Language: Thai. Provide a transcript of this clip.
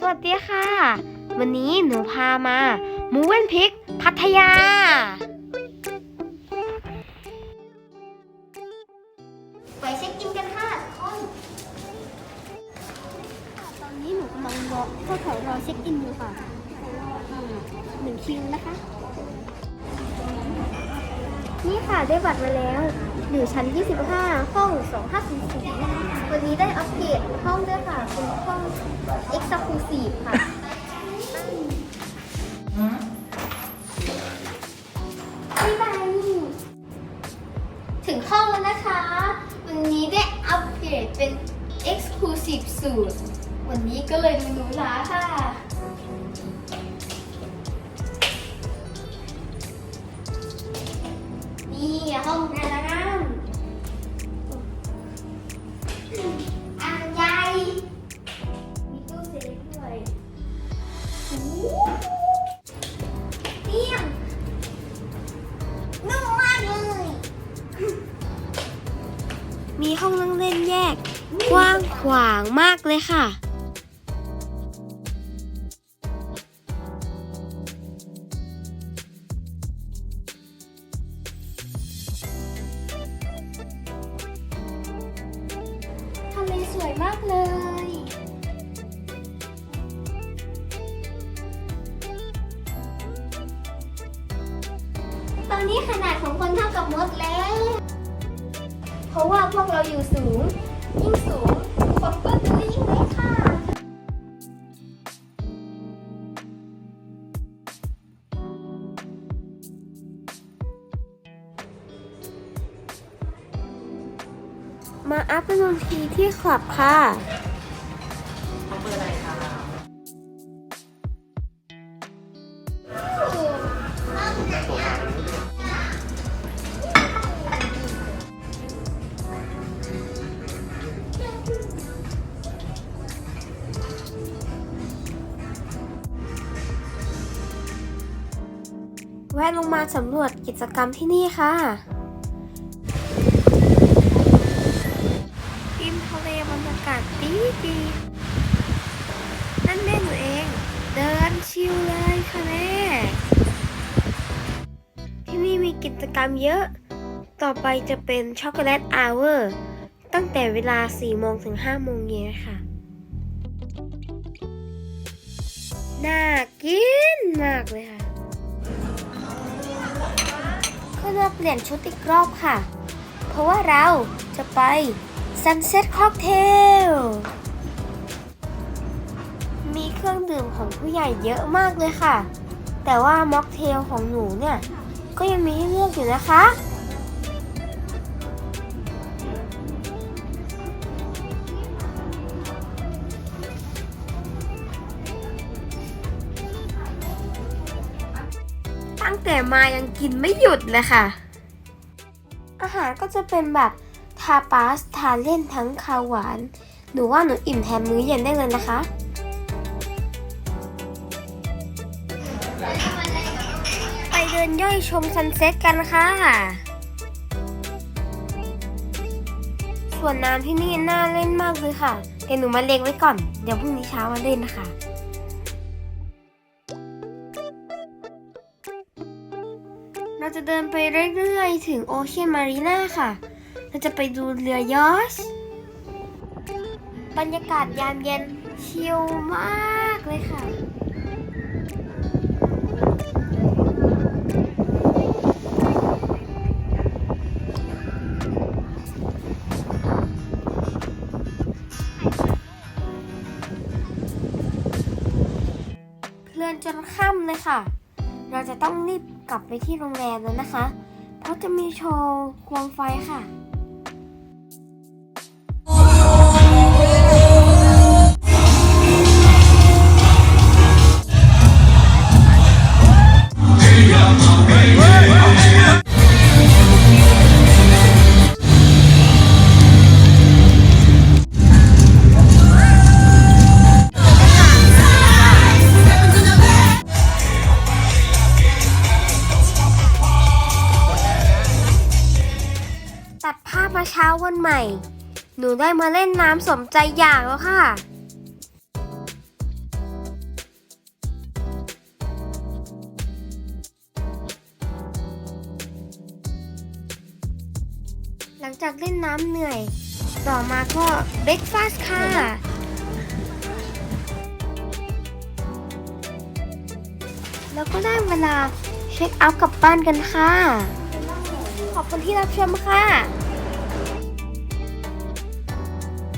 สวัสดีค่ะ วันนี้หนูพามามูเวนพิก พัทยา ไปเช็คอินกันค่ะทุกคน ตอนนี้หนูกำลังรอเข้าแถวรอเช็คอินอยู่ค่ะหนึ่งคิวนะคะ นี่ค่ะได้บัตรมาแล้วอยู่ชั้น 25 ห้อง 2544วันนี้ได้อัปเกรดห้องด้วยค่ะเป็นห้อง Exclusive ค่ะ บ๊ายบาย ถึงห้องแล้วนะคะ วันนี้ได้อัปเกรดเป็น Exclusive สูตร วันนี้ก็เลยมาหนูหราค่ะ มีห้องนั่งเล่นแยก กว้างขวางมากเลยค่ะ ทะเลสวยมากเลยตอนนี้ขนาดของคนเท่ากับมดแล้ว ราะว่าพวกเราอยู่สูง ยิ่งสูงคนก็ตัวยิ่งเล็กค่ะ มาอัพเป็นวันทีที่คลับค่ะ แวะลงมาสำรวจกิจกรรมที่นี่ค่ะริมทะเลบรรยากาศดีดีนั่นแม่หนูเอง เดินชิลเลยค่ะแม่ ที่นี่มีกิจกรรมเยอะ ต่อไปจะเป็นช็อกโกแลตอเวอร์ตั้งแต่เวลา 4 โมงถึง 5 โมงเย็นค่ะ น่ากินมากเลยค่ะ ก็มาเปลี่ยนชุดอีกรอบค่ะ เพราะว่าเราจะไป Sunset Cocktail มีเครื่องดื่มของผู้ใหญ่เยอะมากเลยค่ะ แต่ว่าม็อกเทลของหนูเนี่ย ก็ยังมีให้เลือกอยู่นะคะ ตั้งแต่มายังกินไม่หยุดเลยค่ะ อาหารก็จะเป็นแบบทาปาสทานเล่นทั้งคาวหวาน หนูว่าหนูอิ่มแทนมื้อเย็นได้เลยนะคะไปเดินย่อยชมซันเซ็ตกันค่ะ ส่วนน้ำที่นี่น่าเล่นมากเลยค่ะ เดี๋ยวหนูมาเล็งไว้ก่อน เดี๋ยวพรุ่งนี้เช้ามาเล่นนะคะ จะเดินไปเรื่อยๆ ถึงโอเชียนมารีนาค่ะ เราจะไปดูเรือยอชบรรยากาศยามเย็นชิลมากเลยค่ะเคลื่อนจนค่ำเลยค่ะ เราจะต้องรีบ กลับไปที่โรงแรมแล้วนะคะ เพราะจะมีโชว์ควงไฟค่ะ วันใหม่ หนูได้มาเล่นน้ำสมใจอยากแล้วค่ะ หลังจากเล่นน้ำเหนื่อย ต่อมาก็เบรกฟาสค่ะแล้วก็ได้เวลาเช็คอัพกลับบ้านกันค่ะ ขอบคุณที่รับชมค่ะ